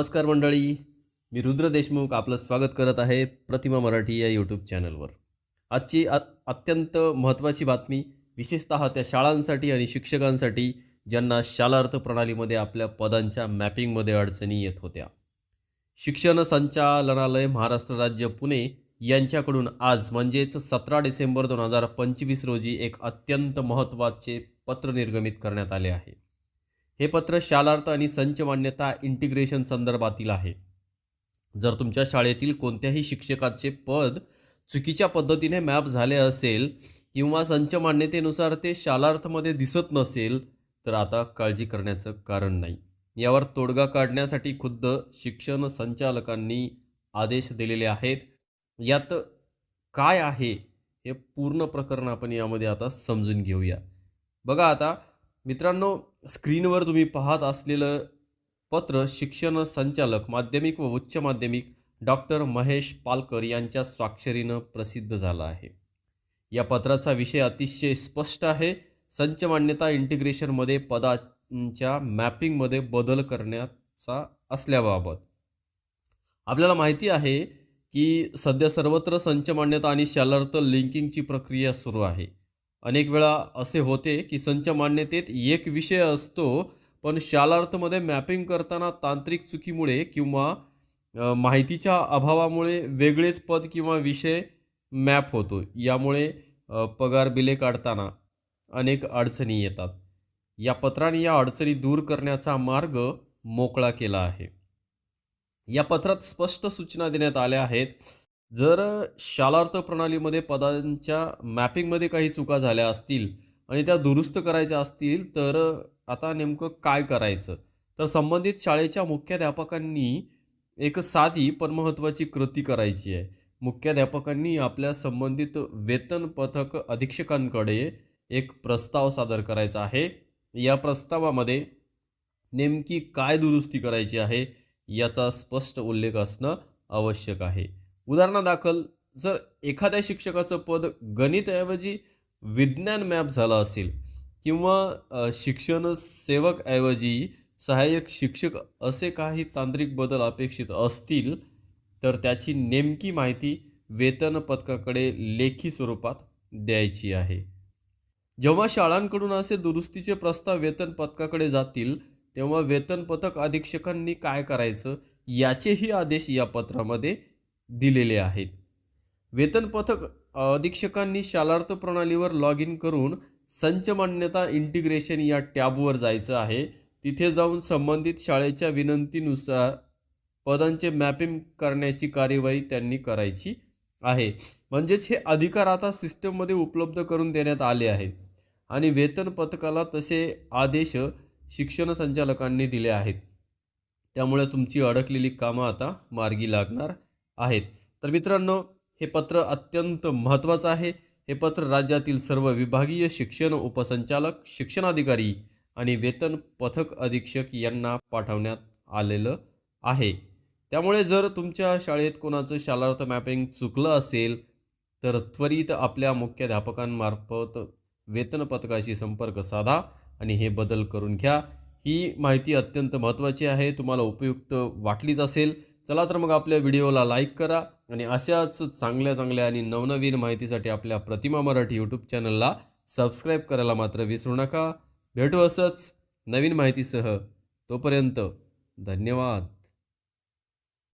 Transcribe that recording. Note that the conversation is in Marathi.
नमस्कार मंडळी. मी रुद्र देशमुख आपलं स्वागत करत आहे प्रतिमा मराठी या यूट्यूब चॅनलवर आजची अ अत्यंत महत्त्वाची बातमी विशेषतः त्या शाळांसाठी आणि शिक्षकांसाठी ज्यांना शालार्थ प्रणालीमध्ये आपल्या पदांच्या मॅपिंगमध्ये अडचणी येत होत्या. शिक्षण संचालनालय महाराष्ट्र राज्य पुणे यांच्याकडून आज म्हणजेच सतरा डिसेंबर दोन हजार पंचवीस रोजी एक अत्यंत महत्त्वाचे पत्र निर्गमित करण्यात आले आहे. हे पत्र शालार्थ आणि संच मान्यता इंटिग्रेशन संदर्भातील आहे. जर तुमच्या शाळेतील कोणत्याही शिक्षकाचे पद चुकीच्या पद्धतीने मॅप झाले असेल किंवा संच मान्यतेनुसार ते शालार्थमध्ये दिसत नसेल तर आता काळजी करण्याचं कारण नाही. यावर तोडगा काढण्यासाठी खुद्द शिक्षण संचालकांनी आदेश दिलेले आहेत. यात काय आहे हे पूर्ण प्रकरण आपण यामध्ये आता समजून घेऊया. बघा आता मित्रांनो स्क्रीनवर तुम्ही पाहत असलेलं पत्र शिक्षण संचालक माध्यमिक व उच्च माध्यमिक डॉक्टर महेश पालकर यांच्या स्वाक्षरीनं प्रसिद्ध झाला आहे. या पत्राचा विषय अतिशय स्पष्ट आहे. संच मान्यता इंटिग्रेशनमध्ये पदांच्या मॅपिंगमध्ये बदल करण्याचा असल्याबाबत. आपल्याला माहिती आहे की सध्या सर्वत्र संच मान्यता आणि शालार्थ लिंकिंगची प्रक्रिया सुरू आहे. अनेक वेळा असे होते की संच मान्यतेत एक विषय असतो पण शालार्थमध्ये मॅपिंग करताना तांत्रिक चुकीमुळे किंवा माहितीच्या अभावामुळे वेगळेच पद किंवा विषय मॅप होतो. यामुळे पगार बिले काढताना अनेक अडचणी येतात. या पत्राने या अडचणी दूर करण्याचा मार्ग मोकळा केला आहे. या पत्रात स्पष्ट सूचना देण्यात आल्या आहेत. जर शालार्थ प्रणालीमध्ये पदांच्या मॅपिंगमध्ये काही चुका झाल्या असतील आणि त्या दुरुस्त करायच्या असतील तर आता नेमकं काय करायचं? तर संबंधित शाळेच्या मुख्याध्यापकांनी एक साधी पण महत्त्वाची कृती करायची आहे. मुख्याध्यापकांनी आपल्या संबंधित वेतन पथक अधीक्षकांकडे एक प्रस्ताव सादर करायचा आहे. या प्रस्तावामध्ये नेमकी काय दुरुस्ती करायची आहे याचा स्पष्ट उल्लेख असणं आवश्यक आहे. उदाहरणादाखल जर एखाद्या शिक्षकाचं पद गणितऐवजी विज्ञान मॅप झालं असेल किंवा शिक्षण सेवकऐवजी सहाय्यक शिक्षक असे काही तांत्रिक बदल अपेक्षित असतील तर त्याची नेमकी माहिती वेतन पथकाकडे लेखी स्वरूपात द्यायची आहे. जेव्हा शाळांकडून असे दुरुस्तीचे प्रस्ताव वेतन पथकाकडे जातील तेव्हा वेतन पथक अधीक्षकांनी काय करायचं याचेही आदेश या पत्रामध्ये दिलेले आहेत. वेतन पथक अधीक्षकांनी शालार्थ प्रणालीवर लॉग इन करून संच मान्यता इंटिग्रेशन या टॅबवर जायचं आहे. तिथे जाऊन संबंधित शाळेच्या विनंतीनुसार पदांचे मॅपिंग करण्याची कार्यवाही त्यांनी करायची आहे. म्हणजेच हे अधिकार आता सिस्टममध्ये उपलब्ध करून देण्यात आले आहेत. आणि वेतन पथकाला तसे आदेश शिक्षण संचालकांनी दिले आहेत. त्यामुळे तुमची अडकलेली कामं आता मार्गी लागणार. आहेत. तर मित्रांनो हे पत्र अत्यंत महत्त्वाचं आहे. हे पत्र राज्यातील सर्व विभागीय शिक्षण उपसंचालक शिक्षणाधिकारी आणि वेतन पथक अधीक्षक यांना पाठवण्यात आलेलं आहे. त्यामुळे जर तुमच्या शाळेत कोणाचं शालार्थ मॅपिंग चुकलं असेल तर त्वरित आपल्या मुख्याध्यापकांमार्फत वेतन पथकाशी संपर्क साधा आणि हे बदल करून घ्या. ही माहिती अत्यंत महत्त्वाची आहे. तुम्हाला उपयुक्त वाटलीच असेल. चला तर मग आपल्या व्हिडिओला लाईक करा आणि अशाच चांगल्या चांगल्या आणि नवनवीन माहितीसाठी आपल्या प्रतिमा मराठी यूट्यूब चॅनलला सबस्क्राईब करायला मात्र विसरू नका. भेटू असंच नवीन माहितीसह. तोपर्यंत धन्यवाद.